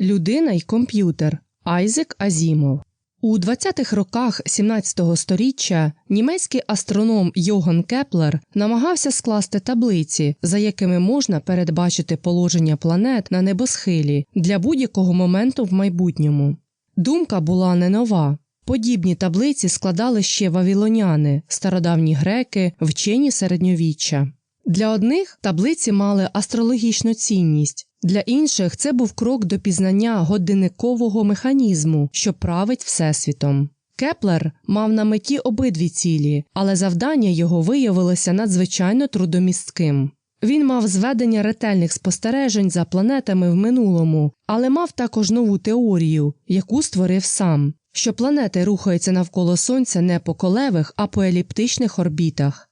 Людина й комп'ютер Айзек Азімов. У 20-х роках 17-го сторіччя німецький астроном Йоган Кеплер намагався скласти таблиці, за якими можна передбачити положення планет на небосхилі для будь-якого моменту в майбутньому. Думка була не нова. Подібні таблиці складали ще вавілоняни, стародавні греки, вчені середньовіччя. Для одних таблиці мали астрологічну цінність, для інших це був крок до пізнання годинникового механізму, що править Всесвітом. Кеплер мав на меті обидві цілі, але завдання його виявилося надзвичайно трудомістким. Він мав зведення ретельних спостережень за планетами в минулому, але мав також нову теорію, яку створив сам, що планети рухаються навколо Сонця не по колевих, а по еліптичних орбітах.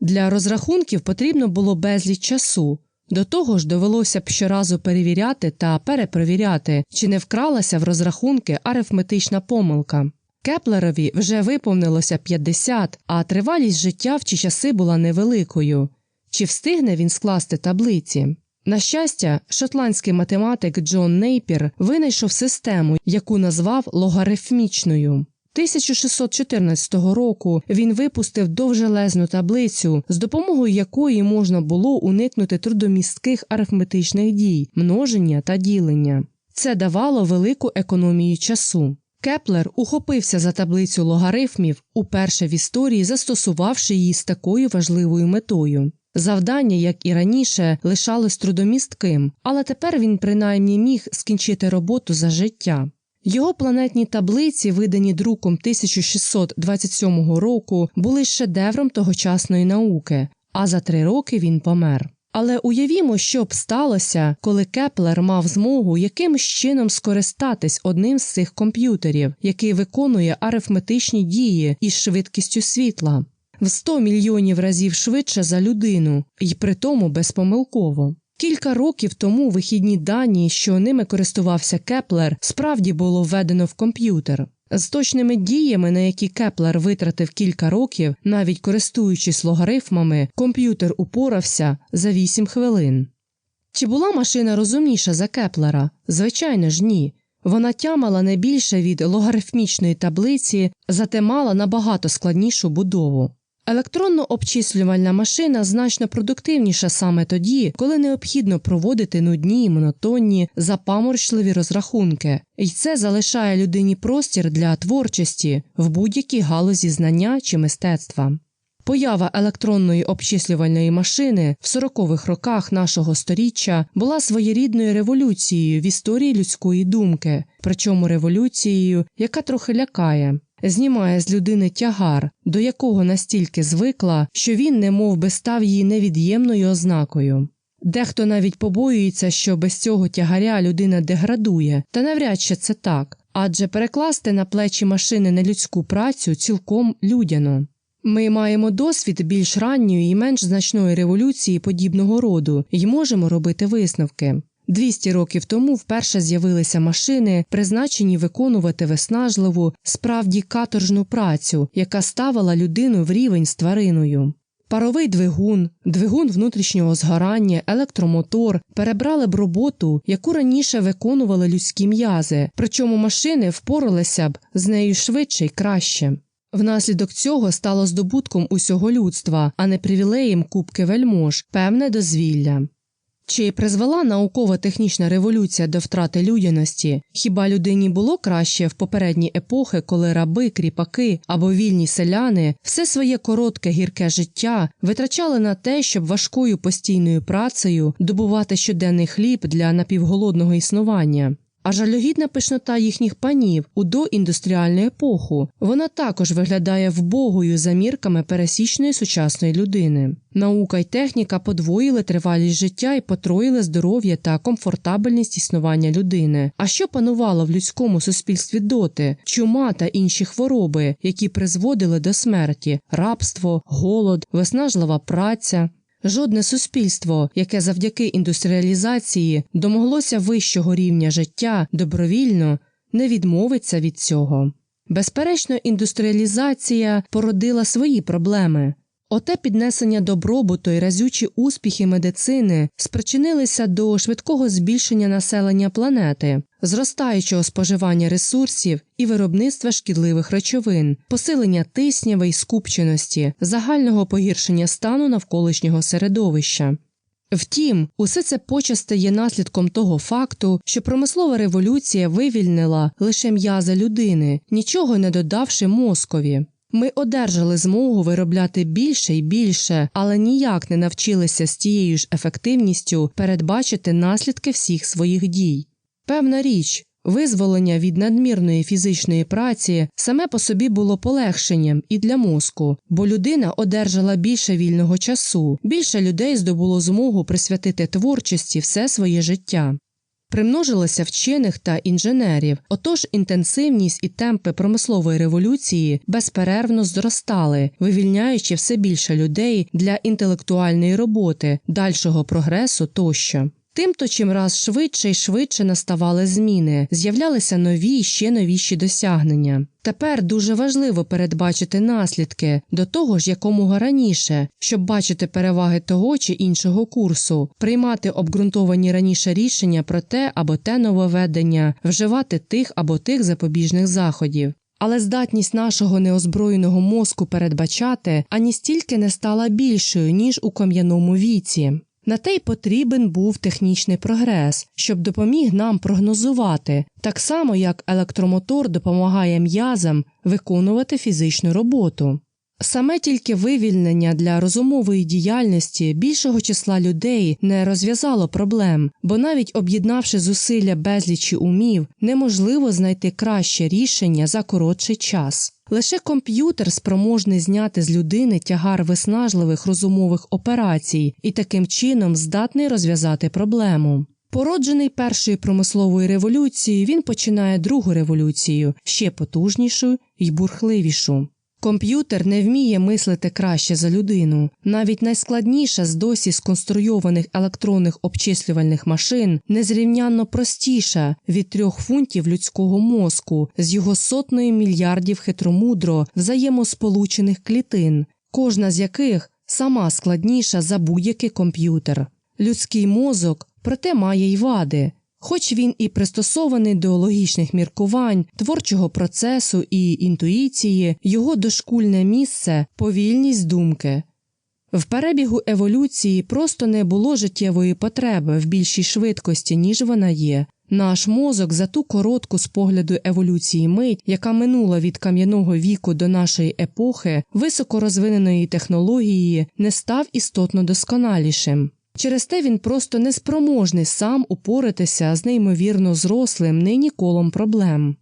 Для розрахунків потрібно було безліч часу. До того ж, довелося б щоразу перевіряти та перепровіряти, чи не вкралася в розрахунки арифметична помилка. Кеплерові вже виповнилося 50, а тривалість життя в ті часи була невеликою. Чи встигне він скласти таблиці? На щастя, шотландський математик Джон Нейпір винайшов систему, яку назвав логарифмічною. 1614 року він випустив довжелезну таблицю, з допомогою якої можна було уникнути трудомістких арифметичних дій, множення та ділення. Це давало велику економію часу. Кеплер ухопився за таблицю логарифмів, уперше в історії застосувавши її з такою важливою метою. Завдання, як і раніше, лишалось трудомістким, але тепер він принаймні міг скінчити роботу за життя. Його планетні таблиці, видані друком 1627 року, були шедевром тогочасної науки, а за три роки він помер. Але уявімо, що б сталося, коли Кеплер мав змогу якимось чином скористатись одним з цих комп'ютерів, який виконує арифметичні дії із швидкістю світла в 100 мільйонів разів швидше за людину, і при тому безпомилково. Кілька років тому вихідні дані, що ними користувався Кеплер, справді було введено в комп'ютер. З точними діями, на які Кеплер витратив кілька років, навіть користуючись логарифмами, комп'ютер упорався за 8 хвилин. Чи була машина розумніша за Кеплера? Звичайно ж, ні. Вона тямала не більше від логарифмічної таблиці, зате мала набагато складнішу будову. Електронно-обчислювальна машина значно продуктивніша саме тоді, коли необхідно проводити нудні монотонні, запаморчливі розрахунки, і це залишає людині простір для творчості в будь-якій галузі знання чи мистецтва. Поява електронної обчислювальної машини в 40-х роках нашого сторіччя була своєрідною революцією в історії людської думки, причому революцією, яка трохи лякає знімає з людини тягар, до якого настільки звикла, що він не би став її невід'ємною ознакою. Дехто навіть побоюється, що без цього тягаря людина деградує, та навряд чи це так, адже перекласти на плечі машини нелюдську працю цілком людяно. Ми маємо досвід більш ранньої і менш значної революції подібного роду і можемо робити висновки. 200 років тому вперше з'явилися машини, призначені виконувати виснажливу, справді каторжну працю, яка ставила людину в рівень з твариною. Паровий двигун, двигун внутрішнього згорання, електромотор перебрали б роботу, яку раніше виконували людські м'язи, причому машини впоралися б з нею швидше й краще. Внаслідок цього стало здобутком усього людства, а не привілеєм кубки вельмож, певне дозвілля. Чи призвела науково-технічна революція до втрати людяності? Хіба людині було краще в попередні епохи, коли раби, кріпаки або вільні селяни все своє коротке гірке життя витрачали на те, щоб важкою постійною працею добувати щоденний хліб для напівголодного існування? А жалюгідна пишнота їхніх панів у доіндустріальну епоху вона також виглядає вбогою за мірками пересічної сучасної людини. Наука й техніка подвоїли тривалість життя і потроїли здоров'я та комфортабельність існування людини. А що панувало в людському суспільстві доти, чума та інші хвороби, які призводили до смерті, рабство, голод, виснажлива праця, Жодне суспільство, яке завдяки індустріалізації домоглося вищого рівня життя добровільно, не відмовиться від цього. Безперечно, індустріалізація породила свої проблеми. Оте піднесення добробуту і разючі успіхи медицини спричинилися до швидкого збільшення населення планети, зростаючого споживання ресурсів і виробництва шкідливих речовин, посилення тисняви й скупченості, загального погіршення стану навколишнього середовища. Втім, усе це почасте є наслідком того факту, що промислова революція вивільнила лише м'яза людини, нічого не додавши мозкові. Ми одержали змогу виробляти більше і більше, але ніяк не навчилися з тією ж ефективністю передбачити наслідки всіх своїх дій. Певна річ, визволення від надмірної фізичної праці саме по собі було полегшенням і для мозку, бо людина одержала більше вільного часу, більше людей здобуло змогу присвятити творчості все своє життя. Примножилося вчених та інженерів, отож інтенсивність і темпи промислової революції безперервно зростали, вивільняючи все більше людей для інтелектуальної роботи, дальшого прогресу тощо. Тимто чим раз швидше і швидше наставали зміни, з'являлися нові і ще новіші досягнення. Тепер дуже важливо передбачити наслідки до того ж якомога раніше, щоб бачити переваги того чи іншого курсу, приймати обґрунтовані раніше рішення про те або те нововведення, вживати тих або тих запобіжних заходів. Але здатність нашого неозброєного мозку передбачати ані стільки не стала більшою, ніж у кам'яному віці. На те й потрібен був технічний прогрес, щоб допоміг нам прогнозувати, так само як електромотор допомагає м'язам виконувати фізичну роботу. Саме тільки вивільнення для розумової діяльності більшого числа людей не розв'язало проблем, бо навіть об'єднавши зусилля безлічі умів, неможливо знайти краще рішення за коротший час. Лише комп'ютер спроможний зняти з людини тягар виснажливих розумових операцій і таким чином здатний розв'язати проблему. Породжений першою промисловою революцією, він починає другу революцію, ще потужнішу й бурхливішу. Комп'ютер не вміє мислити краще за людину. Навіть найскладніша з досі сконструйованих електронних обчислювальних машин незрівнянно простіша від трьох фунтів людського мозку з його сотнею мільярдів хитромудро взаємосполучених клітин, кожна з яких сама складніша за будь-який комп'ютер. Людський мозок, проте має й вади. Хоч він і пристосований до логічних міркувань, творчого процесу і інтуїції, його дошкульне місце повільність думки. В перебігу еволюції просто не було життєвої потреби в більшій швидкості, ніж вона є. Наш мозок за ту коротку з погляду еволюції мить, яка минула від кам'яного віку до нашої епохи, високорозвиненої технології, не став істотно досконалішим. Через те він просто неспроможний сам упоратися з неймовірно зрослим нині колом проблем.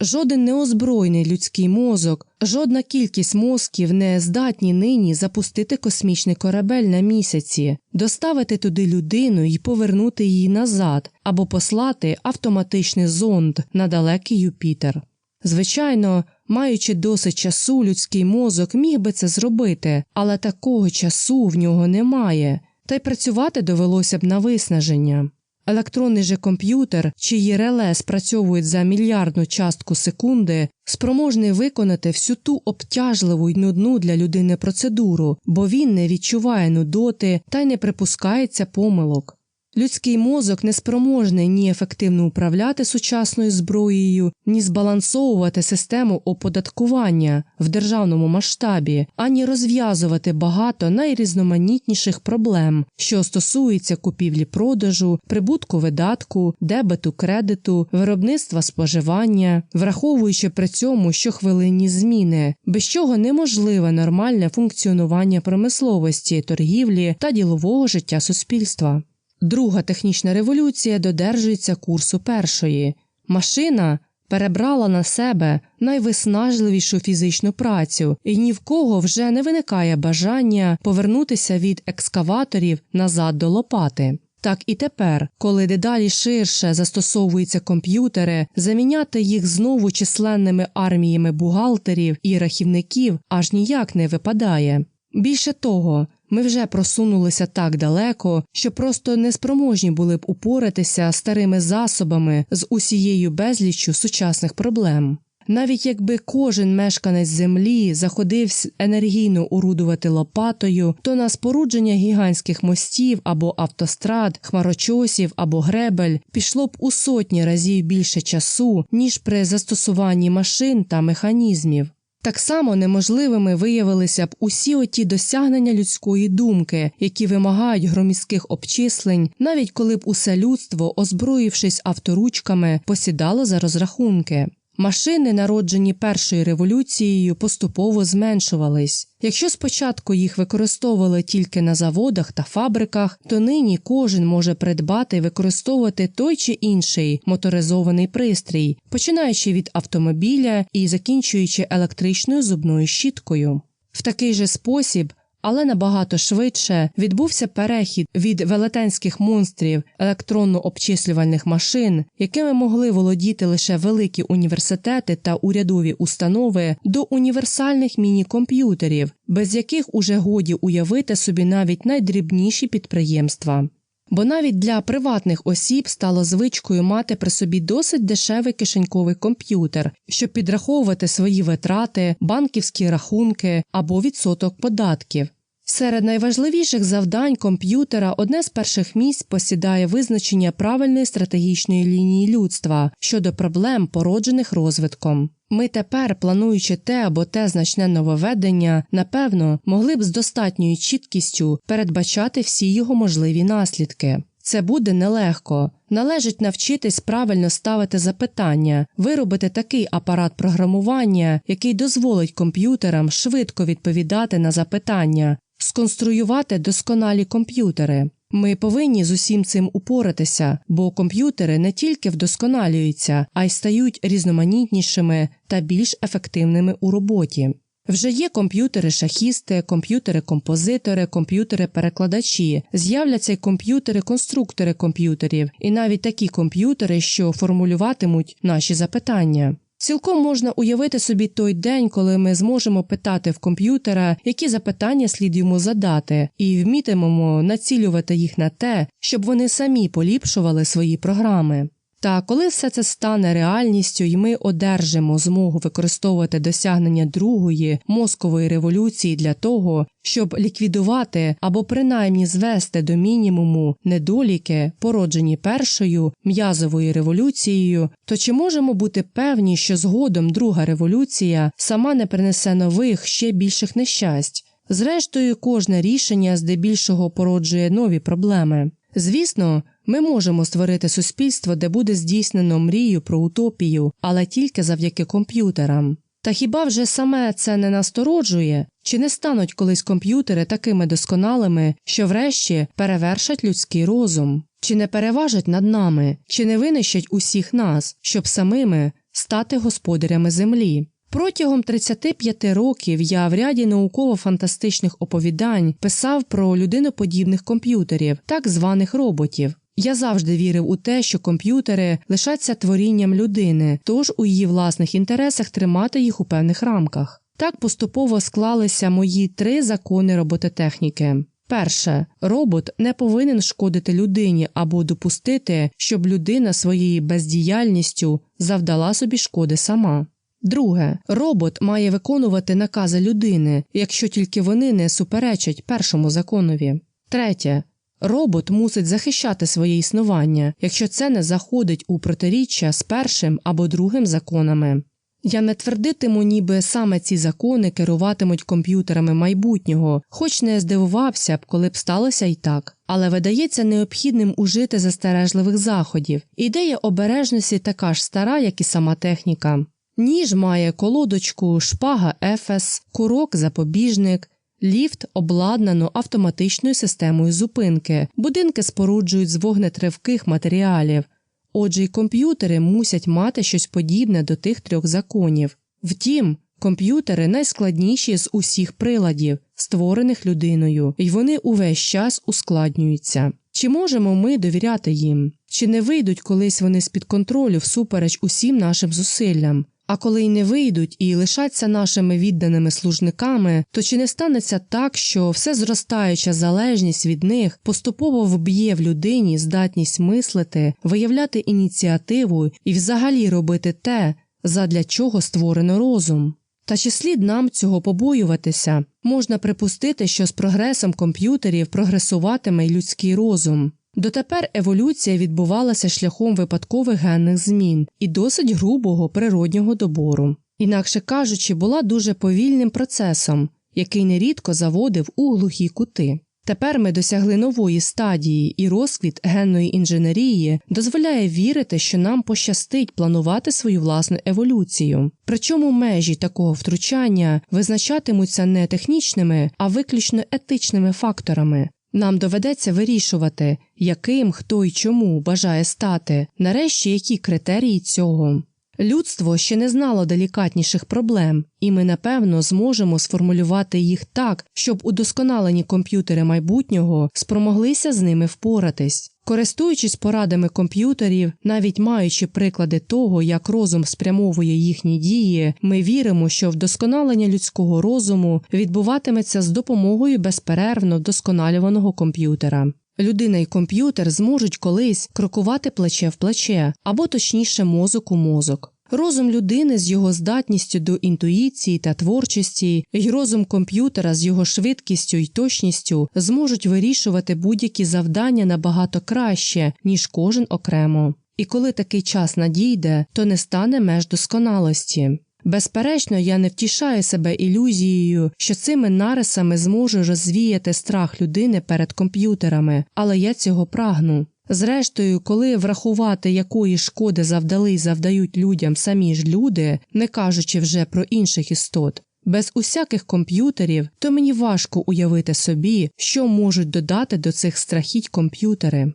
Жоден неозброєний людський мозок, жодна кількість мозків не здатні нині запустити космічний корабель на місяці, доставити туди людину і повернути її назад або послати автоматичний зонд на далекий Юпітер. Звичайно, маючи досить часу, людський мозок міг би це зробити, але такого часу в нього немає та й працювати довелося б на виснаження. Електронний же комп'ютер, чиї реле спрацьовують за мільярдну частку секунди, спроможний виконати всю ту обтяжливу й нудну для людини процедуру, бо він не відчуває нудоти та й не припускається помилок. Людський мозок неспроможний ні ефективно управляти сучасною зброєю, ні збалансовувати систему оподаткування в державному масштабі, ані розв'язувати багато найрізноманітніших проблем, що стосуються купівлі-продажу, прибутку видатку, дебету кредиту, виробництва споживання, враховуючи при цьому щохвилинні зміни, без чого неможливе нормальне функціонування промисловості, торгівлі та ділового життя суспільства. Друга технічна революція додержується курсу першої. Машина перебрала на себе найвиснажливішу фізичну працю, і ні в кого вже не виникає бажання повернутися від екскаваторів назад до лопати. Так і тепер, коли дедалі ширше застосовуються комп'ютери, заміняти їх знову численними арміями бухгалтерів і рахівників аж ніяк не випадає. Більше того, ми вже просунулися так далеко, що просто неспроможні були б упоратися старими засобами з усією безліччю сучасних проблем. навіть якби кожен мешканець землі заходився енергійно орудувати лопатою, то на спорудження гігантських мостів або автострад, хмарочосів або гребель пішло б у сотні разів більше часу, ніж при застосуванні машин та механізмів. Так само неможливими виявилися б усі оті досягнення людської думки, які вимагають громіських обчислень, навіть коли б усе людство, озброївшись авторучками, посідало за розрахунки. Машини, народжені першою революцією, поступово зменшувались. Якщо спочатку їх використовували тільки на заводах та фабриках, то нині кожен може придбати використовувати той чи інший моторизований пристрій, починаючи від автомобіля і закінчуючи електричною зубною щіткою. В такий же спосіб але набагато швидше відбувся перехід від велетенських монстрів електронно-обчислювальних машин, якими могли володіти лише великі університети та урядові установи, до універсальних міні-комп'ютерів, без яких уже годі уявити собі навіть найдрібніші підприємства. Бо навіть для приватних осіб стало звичкою мати при собі досить дешевий кишеньковий комп'ютер, щоб підраховувати свої витрати, банківські рахунки або відсоток податків. Серед найважливіших завдань комп'ютера одне з перших місць посідає визначення правильної стратегічної лінії людства щодо проблем, породжених розвитком. Ми тепер, плануючи те або те значне нововведення, напевно, могли б з достатньою чіткістю передбачати всі його можливі наслідки. Це буде нелегко. Належить навчитись правильно ставити запитання, виробити такий апарат програмування, який дозволить комп'ютерам швидко відповідати на запитання, сконструювати досконалі комп'ютери. Ми повинні з усім цим упоратися, бо комп'ютери не тільки вдосконалюються, а й стають різноманітнішими та більш ефективними у роботі. Вже є комп'ютери-шахісти, комп'ютери-композитори, комп'ютери-перекладачі, з'являться й комп'ютери-конструктори комп'ютерів, і навіть такі комп'ютери, що формулюватимуть наші запитання. Цілком можна уявити собі той день, коли ми зможемо питати в комп'ютера, які запитання слід йому задати, і вмітимемо націлювати їх на те, щоб вони самі поліпшували свої програми. Та коли все це стане реальністю, і ми одержимо змогу використовувати досягнення другої мозкової революції для того, щоб ліквідувати або принаймні звести до мінімуму недоліки, породжені першою м'язовою революцією, то чи можемо бути певні, що згодом друга революція сама не принесе нових ще більших нещасть? Зрештою, кожне рішення здебільшого породжує нові проблеми. Звісно, ми можемо створити суспільство, де буде здійснено мрію про утопію, але тільки завдяки комп'ютерам. Та хіба вже саме це не настороджує? Чи не стануть колись комп'ютери такими досконалими, що врешті перевершать людський розум? Чи не переважать над нами, чи не винищать усіх нас, щоб самими стати господарями землі? Протягом 35 років я в ряді науково-фантастичних оповідань писав про людиноподібних комп'ютерів, так званих роботів. Я завжди вірив у те, що комп'ютери лишаться творінням людини, тож у її власних інтересах тримати їх у певних рамках. Так поступово склалися мої три закони робототехніки. Перше, робот не повинен шкодити людині або допустити, щоб людина своєю бездіяльністю завдала собі шкоди сама. Друге, робот має виконувати накази людини, якщо тільки вони не суперечать першому законові. Третє, робот мусить захищати своє існування, якщо це не заходить у протиріччя з першим або другим законами. Я не твердитиму, ніби саме ці закони керуватимуть комп'ютерами майбутнього, хоч не здивувався б, коли б сталося й так, але видається необхідним ужити застережливих заходів. Ідея обережності така ж стара, як і сама техніка. Ніж має колодочку, шпага ефес, курок запобіжник, ліфт обладнано автоматичною системою зупинки, будинки споруджують з вогнетривких матеріалів. Отже, й комп'ютери мусять мати щось подібне до тих трьох законів. Втім, комп'ютери найскладніші з усіх приладів, створених людиною, і вони увесь час ускладнюються. Чи можемо ми довіряти їм? Чи не вийдуть колись вони з під контролю всупереч усім нашим зусиллям? А коли й не вийдуть і лишаться нашими відданими служниками, то чи не станеться так, що все зростаюча залежність від них поступово вб'є в людині здатність мислити, виявляти ініціативу і взагалі робити те, задля чого створено розум. Та чи слід нам цього побоюватися? Можна припустити, що з прогресом комп'ютерів прогресуватиме й людський розум. Дотепер еволюція відбувалася шляхом випадкових генних змін і досить грубого природнього добору. Інакше кажучи, була дуже повільним процесом, який нерідко заводив у глухі кути. Тепер ми досягли нової стадії, і розквіт генної інженерії дозволяє вірити, що нам пощастить планувати свою власну еволюцію. Причому межі такого втручання визначатимуться не технічними, а виключно етичними факторами. Нам доведеться вирішувати, яким, хто і чому бажає стати, нарешті які критерії цього. Людство ще не знало делікатніших проблем, і ми напевно зможемо сформулювати їх так, щоб удосконалені комп'ютери майбутнього спромоглися з ними впоратись. Користуючись порадами комп'ютерів, навіть маючи приклади того, як розум спрямовує їхні дії, ми віримо, що вдосконалення людського розуму відбуватиметься з допомогою безперервно вдосконалюваного комп'ютера. Людина і комп'ютер зможуть колись крокувати плече в плече, або точніше мозок у мозок. Розум людини з його здатністю до інтуїції та творчості, і розум комп'ютера з його швидкістю і точністю зможуть вирішувати будь-які завдання набагато краще, ніж кожен окремо. І коли такий час надійде, то не стане меж досконалості. Безперечно, я не втішаю себе ілюзією, що цими нарисами зможу розвіяти страх людини перед комп'ютерами, але я цього прагну. Зрештою, коли врахувати, якої шкоди завдали й завдають людям самі ж люди, не кажучи вже про інших істот, без усяких комп'ютерів, то мені важко уявити собі, що можуть додати до цих страхіть комп'ютери.